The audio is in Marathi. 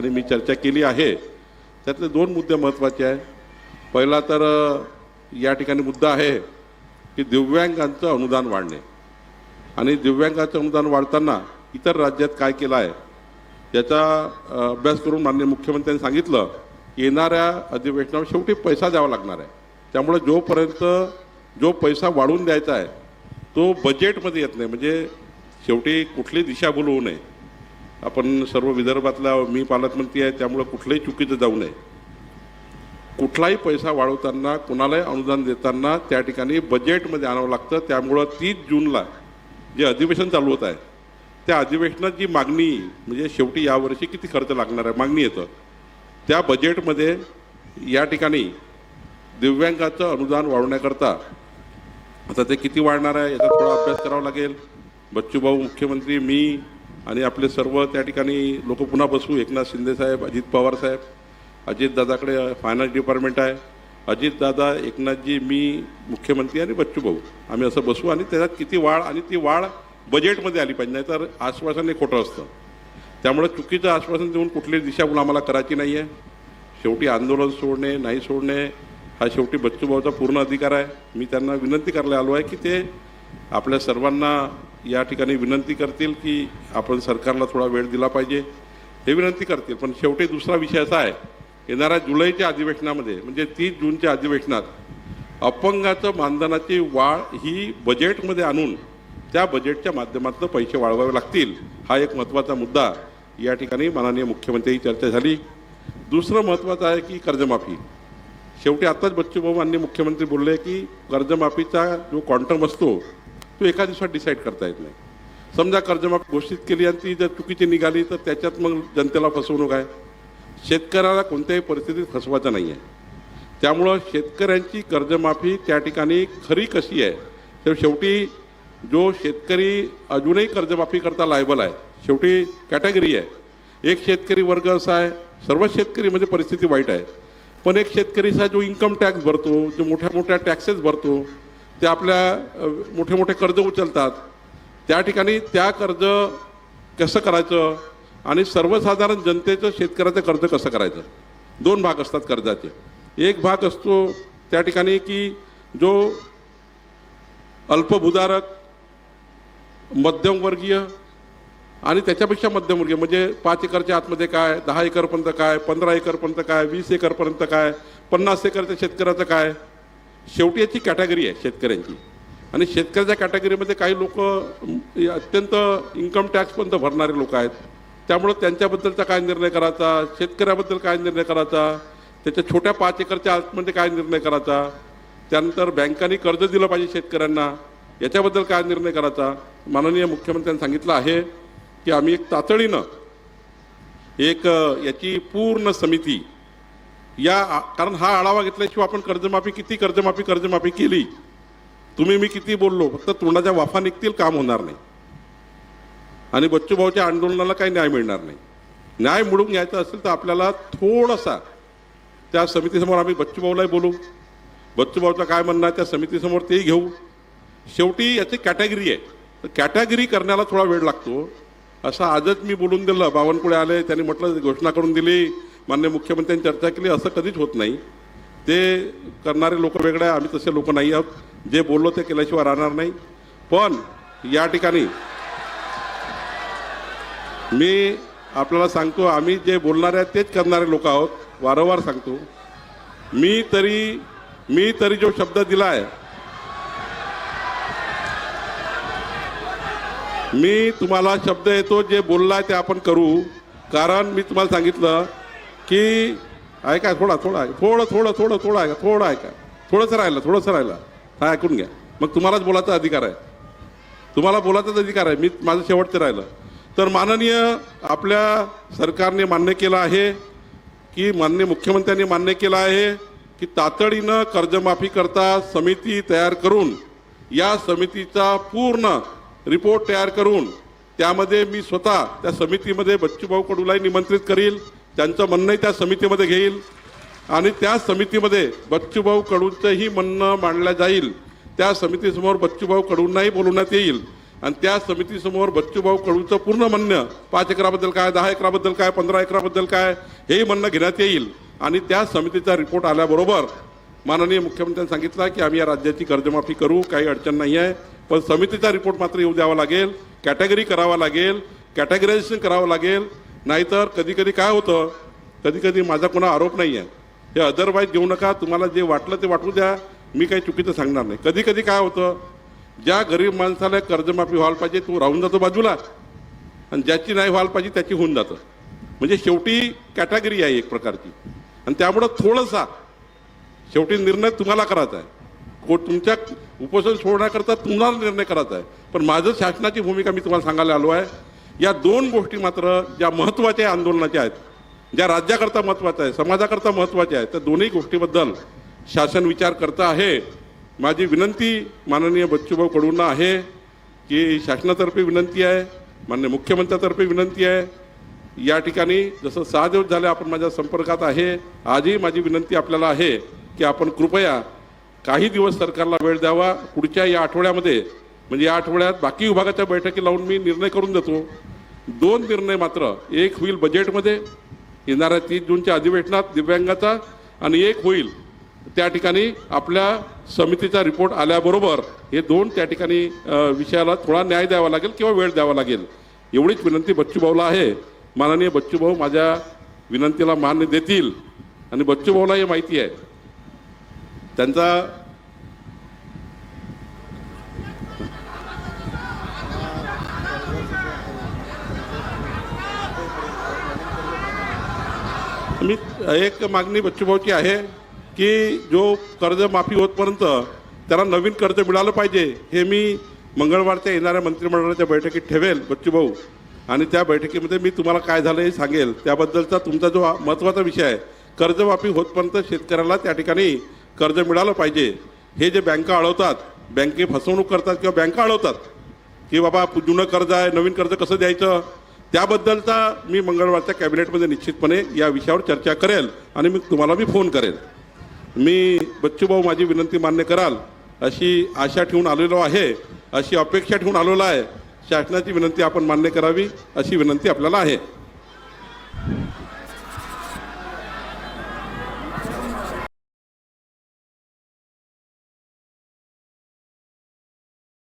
आणि मी चर्चा केली आहे त्यातले दोन मुद्दे महत्त्वाचे आहे पहिला तर या ठिकाणी मुद्दा आहे की दिव्यांगांचं अनुदान वाढणे. आणि दिव्यांगाचं अनुदान वाढताना इतर राज्यात काय केलं आहे याचा अभ्यास करून माननीय मुख्यमंत्र्यांनी सांगितलं की येणाऱ्या अधिवेशनावर शेवटी पैसा द्यावा लागणार आहे. त्यामुळे जोपर्यंत जो पैसा वाढवून द्यायचा आहे तो बजेटमध्ये येत नाही. म्हणजे शेवटी कुठली दिशाभूल होऊ नये. आपण सर्व विदर्भातला मी पालकमंत्री आहे त्यामुळं कुठलंही चुकीचं जाऊ नये. कुठलाही पैसा वाढवताना कुणालाही अनुदान देताना त्या ठिकाणी बजेटमध्ये आणावं लागतं. त्यामुळं तीस जूनला जे अधिवेशन चालू होत आहे त्या अधिवेशनात जी मागणी म्हणजे शेवटी यावर्षी किती खर्च लागणार आहे मागणी येतं. त्या बजेटमध्ये या ठिकाणी दिव्यांगाचं अनुदान वाढवण्याकरता आता ते किती वाढणार आहे याचा थोडा अभ्यास करावा लागेल. बच्चूभाऊ मुख्यमंत्री मी आणि आपले सर्व त्या ठिकाणी लोक पुन्हा बसू. एकनाथ शिंदेसाहेब अजित पवार साहेब अजितदादाकडे फायनान्स डिपार्टमेंट आहे. अजितदादा एकनाथजी मी मुख्यमंत्री आणि बच्चूभाऊ आम्ही असं बसू आणि त्याच्यात किती वाढ आणि ती वाढ बजेटमध्ये आली पाहिजे नाहीतर आश्वासन हे खोटं असतं. त्यामुळे चुकीचं आश्वासन देऊन कुठलीही दिशाभूल आम्हाला करायची नाही आहे शेवटी आंदोलन सोडणे नाही सोडणे हा शेवटी बच्चूभाऊचा पूर्ण अधिकार आहे. मी त्यांना विनंती करायला आलो आहे की ते आपल्या सर्वांना या ठिकाणी विनंती करतील की आपण सरकारला थोडा वेळ दिला पाहिजे. हे विनंती करतील पण शेवटी दुसरा विषय असा आहे येणाऱ्या जुलैच्या अधिवेशनामध्ये म्हणजे तीस जूनच्या अधिवेशनात अपंगाचं मानधनाची वाढ ही बजेटमध्ये आणून त्या बजेटच्या माध्यमातून पैसे वाढवावे लागतील हा एक महत्त्वाचा मुद्दा या ठिकाणी माननीय मुख्यमंत्र्यांची चर्चा झाली. दुसरं महत्त्वाचं आहे की कर्जमाफी. शेवटी आत्ताच बच्चूभाऊ माननीय मुख्यमंत्री बोलले की कर्जमाफीचा जो क्वांटम असतो तो एका दिवसात डिसाईड करता येत नाही. समजा कर्जमाफी घोषित केली आणि ती जर चुकीची निघाली तर त्याच्यात मग जनतेला फसवणूक आहे. शेतकऱ्याला कोणत्याही परिस्थितीत फसवायचं नाही आहे त्यामुळं शेतकऱ्यांची कर्जमाफी त्या ठिकाणी खरी कशी आहे? तर शेवटी जो शेतकरी अजूनही कर्जमाफी करता लायबल आहे शेवटी कॅटेगरी आहे. एक शेतकरी वर्ग असा आहे सर्व शेतकरी म्हणजे परिस्थिती वाईट आहे. पण एक शेतकरी असा जो इन्कम टॅक्स भरतो जो मोठ्या मोठ्या टॅक्सेस भरतो ते आपल्या मोठे मोठे कर्ज उचलतात. त्या ठिकाणी त्या कर्ज कसं करायचं आणि सर्वसाधारण जनतेचं शेतकऱ्याचं कर्ज कसं करायचं? दोन भाग असतात कर्जाचे. एक भाग असतो त्या ठिकाणी की जो अल्पभूधारक मध्यमवर्गीय आणि त्याच्यापेक्षा मध्यमवर्गीय म्हणजे पाच एकरच्या आतमध्ये काय दहा एकरपर्यंत काय पंधरा एकरपर्यंत काय वीस एकरपर्यंत काय पन्नास एकरच्या शेतकऱ्याचं काय शेवटी याची कॅटेगरी आहे शेतकऱ्यांची. आणि शेतकऱ्याच्या कॅटेगरीमध्ये काही लोक अत्यंत इन्कम टॅक्सपर्यंत भरणारे लोक आहेत. त्यामुळं त्यांच्याबद्दलचा काय निर्णय करायचा? शेतकऱ्याबद्दल काय निर्णय करायचा? त्याच्या छोट्या पाच एकरच्या आतमध्ये काय निर्णय करायचा? त्यानंतर बँकांनी कर्ज दिलं पाहिजे शेतकऱ्यांना. याच्याबद्दल काय निर्णय करायचा? माननीय मुख्यमंत्र्यांनी सांगितलं आहे की आम्ही एक तातडीनं एक याची पूर्ण समिती या कारण हा आढावा घेतल्याशिवाय आपण कर्जमाफी किती कर्जमाफी कर्जमाफी केली? तुम्ही मी किती बोललो फक्त तोंडाच्या वाफा निघतील काम होणार नाही. आणि बच्चूभाऊच्या आंदोलनाला काही न्याय मिळणार नाही. न्याय मिळून घ्यायचा असेल तर आपल्याला थोडासा त्या समितीसमोर आम्ही बच्चूभाऊलाही बोलू. बच्चूभाऊचं काय म्हणणं आहे त्या समितीसमोर तेही घेऊ. शेवटी याची कॅटेगरी आहे. तर कॅटेगरी करण्याला थोडा वेळ लागतो. असं आजच मी बोलून दिलं. बावनकुळे आले त्यांनी म्हटलं घोषणा करून दिली. मान्य मुख्यमंत्र्यांनी चर्चा केली असं कधीच होत नाही. ते करणारे लोक वेगळे आहे आम्ही तसे लोक नाही आहोत. जे बोललो ते केल्याशिवाय राहणार नाही. पण या ठिकाणी मी आपल्याला सांगतो आम्ही जे बोलणारे आहेत तेच करणारे लोक आहोत वारंवार सांगतो. मी तरी मी तरी जो शब्द दिला आहे मी तुम्हाला शब्द येतो जे बोलला आहे ते आपण करू. कारण मी तुम्हाला सांगितलं की ऐका थोडा थोडा थोडं थोडं थोडं थोडं ऐका थोडं ऐका. थोडंसं राहिलं थोडंसं राहिलं. हा ऐकून घ्या. मग तुम्हालाच बोलायचा अधिकार आहे. तुम्हाला बोलायचाच अधिकार आहे. मी माझं शेवटचं राहिलं. तर माननीय आपल्या सरकारने मान्य केलं आहे की मान्य मुख्यमंत्र्यांनी मान्य केलं आहे की तातडीनं कर्जमाफी करता समिती तयार करून या समितीचा पूर्ण रिपोर्ट तयार करून त्यामध्ये मी स्वतः त्या समितीमध्ये बच्चूभाऊ कडूलाही निमंत्रित करील. त्यांचं म्हणणंही त्या समितीमध्ये घेईल. आणि त्या समितीमध्ये बच्चूभाऊ कडूंचंही म्हणणं मांडलं जाईल. त्या समितीसमोर बच्चूभाऊ कडूंनाही बोलवण्यात येईल. आणि त्या समितीसमोर बच्चूभाऊ कडूचं पूर्ण म्हणणं पाच एकराबद्दल काय दहा एकराबद्दल काय पंधरा एकराबद्दल काय हेही म्हणणं घेण्यात येईल. आणि त्या समितीचा रिपोर्ट आल्याबरोबर माननीय मुख्यमंत्र्यांनी सांगितलं की आम्ही या राज्याची कर्जमाफी करू काही अडचण नाही आहे. पण समितीचा रिपोर्ट मात्र येऊ द्यावा लागेल कॅटेगरी करावा लागेल कॅटेगरायझेशन करावं लागेल. नाहीतर कधीकधी काय होतं? कधीकधी माझा कोणा आरोप नाही आहे हे अदरवाईज घेऊ नका. तुम्हाला जे वाटलं ते वाटू द्या. मी काही चुकीचं सांगणार नाही. कधी कधी काय होतं? ज्या गरीब माणसाला कर्जमाफी व्हायला पाहिजे तो राहून जातो बाजूला. आणि ज्याची नाही व्हायला पाहिजे त्याची होऊन जातं. म्हणजे शेवटी कॅटेगरी आहे एक प्रकारची. आणि त्यामुळं थोडंसा शेवटी निर्णय तुम्हाला करायचा आहे. को तुमच्या उपोषण सोडण्याकरता तुम्हाला निर्णय करायचा आहे. पण माझं शासनाची भूमिका मी तुम्हाला सांगायला आलो आहे. या दोन गोष्टी मात्र ज्या महत्त्वाच्या आंदोलनाच्या आहेत ज्या राज्याकरता महत्त्वाच्या आहे समाजाकरता महत्त्वाच्या आहेत त्या दोन्ही गोष्टीबद्दल शासन विचार करतं आहे. माझी विनंती माननीय बच्चूभाऊ कडूंना आहे की शासनातर्फे विनंती आहे माननीय मुख्यमंत्र्यातर्फे विनंती आहे. या ठिकाणी जसं सहा दिवस झाले आपण माझ्या संपर्कात आहे आजही माझी विनंती आपल्याला आहे की आपण कृपया काही दिवस सरकारला वेळ द्यावा. पुढच्या या आठवड्यामध्ये म्हणजे या आठवड्यात बाकी विभागाच्या बैठकी लावून मी निर्णय करून देतो. दोन निर्णय मात्र एक होईल बजेटमध्ये येणाऱ्या तीस जूनच्या अधिवेशनात दिव्यांगाचा आणि एक होईल त्या ठिकाणी आपल्या समितीचा रिपोर्ट आल्याबरोबर हे दोन त्या ठिकाणी विषयाला थोडा न्याय द्यावा लागेल किंवा वेळ द्यावा लागेल. एवढीच विनंती बच्चूभाऊला आहे. माननीय बच्चूभाऊ माझ्या विनंतीला मान्य देतील. आणि बच्चूभाऊला हे माहिती आहे. त्यांचा मी एक मागणी बच्चूभाऊची आहे की जो कर्जमाफी होतपर्यंत त्याला नवीन कर्ज मिळालं पाहिजे हे मी मंगळवारच्या येणाऱ्या मंत्रिमंडळाच्या बैठकीत ठेवेल बच्चूभाऊ आणि त्या बैठकीमध्ये मी तुम्हाला काय झालं हे सांगेल. त्याबद्दलचा तुमचा जो महत्त्वाचा विषय आहे कर्जमाफी होतपर्यंत शेतकऱ्याला त्या ठिकाणी कर्ज मिळालं पाहिजे. हे जे बँका अडवतात बँके फसवणूक करतात किंवा बँका अडवतात की बाबा जुनं कर्ज आहे नवीन कर्ज कसं द्यायचं? त्याबद्दलचा मी मंगळवारच्या कॅबिनेटमध्ये निश्चितपणे या विषयावर चर्चा करेल आणि मी तुम्हाला मी फोन करेल. मी बच्चूभाऊ माझी विनंती मान्य कराल अशी आशा ठेवून आलेलो आहे अशी अपेक्षा ठेवून आलेलो आहे. शासनाची विनंती आपण मान्य करावी अशी विनंती आपल्याला आहे.